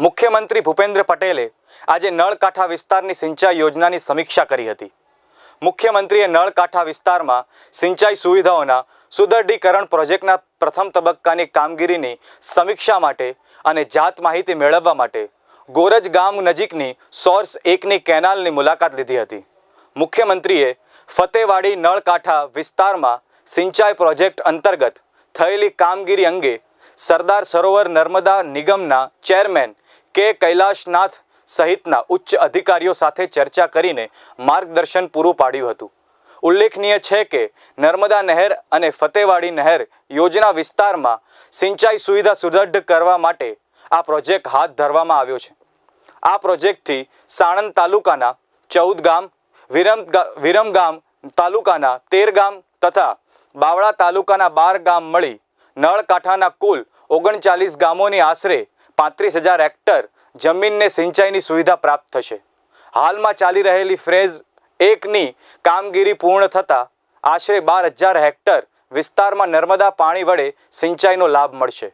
મુખ્યમંત્રી ભૂપેન્દ્ર પટેલે આજે નળકાંઠા વિસ્તારની સિંચાઈ યોજનાની સમીક્ષા કરી હતી. મુખ્યમંત્રીએ નળકાંઠા વિસ્તારમાં સિંચાઈ સુવિધાઓના સુદૃઢીકરણ પ્રોજેક્ટના પ્રથમ તબક્કાની કામગીરીની સમીક્ષા માટે અને જાત માહિતી મેળવવા માટે ગોરજ ગામ નજીકની સોર્સ એકની કેનાલની મુલાકાત લીધી હતી. મુખ્યમંત્રીએ ફતેવાડી નળકાંઠા વિસ્તારમાં સિંચાઈ પ્રોજેક્ટ અંતર્ગત થયેલી કામગીરી અંગે સરદાર સરોવર નર્મદા નિગમના ચેરમેન કે કૈલાશનાથ સહિતના ઉચ્ચ અધિકારીઓ સાથે ચર્ચા કરીને માર્ગદર્શન પૂરું પાડ્યું હતું. ઉલ્લેખનીય છે કે નર્મદા નહેર અને ફતેવાડી નહેર યોજના વિસ્તારમાં સિંચાઈ સુવિધા સુદૃઢ કરવા માટે આ પ્રોજેક્ટ હાથ ધરવામાં આવ્યો છે. આ પ્રોજેક્ટથી સાણંદ તાલુકાના ચૌદ ગામ, વિરમ વિરમગામ તાલુકાના તેર ગામ તથા બાવળા તાલુકાના બાર ગામ મળી નળકાંઠાના કુલ ઓગણચાલીસ ગામોની આશરે પાંત્રીસ હજાર હેક્ટર જમીનને સિંચાઈની સુવિધા પ્રાપ્ત થશે. હાલમાં ચાલી રહેલી ફ્રેઝ એકની કામગીરી પૂર્ણ થતાં આશરે બાર હજાર હેક્ટર વિસ્તારમાં નર્મદા પાણી વડે સિંચાઈનો લાભ મળશે.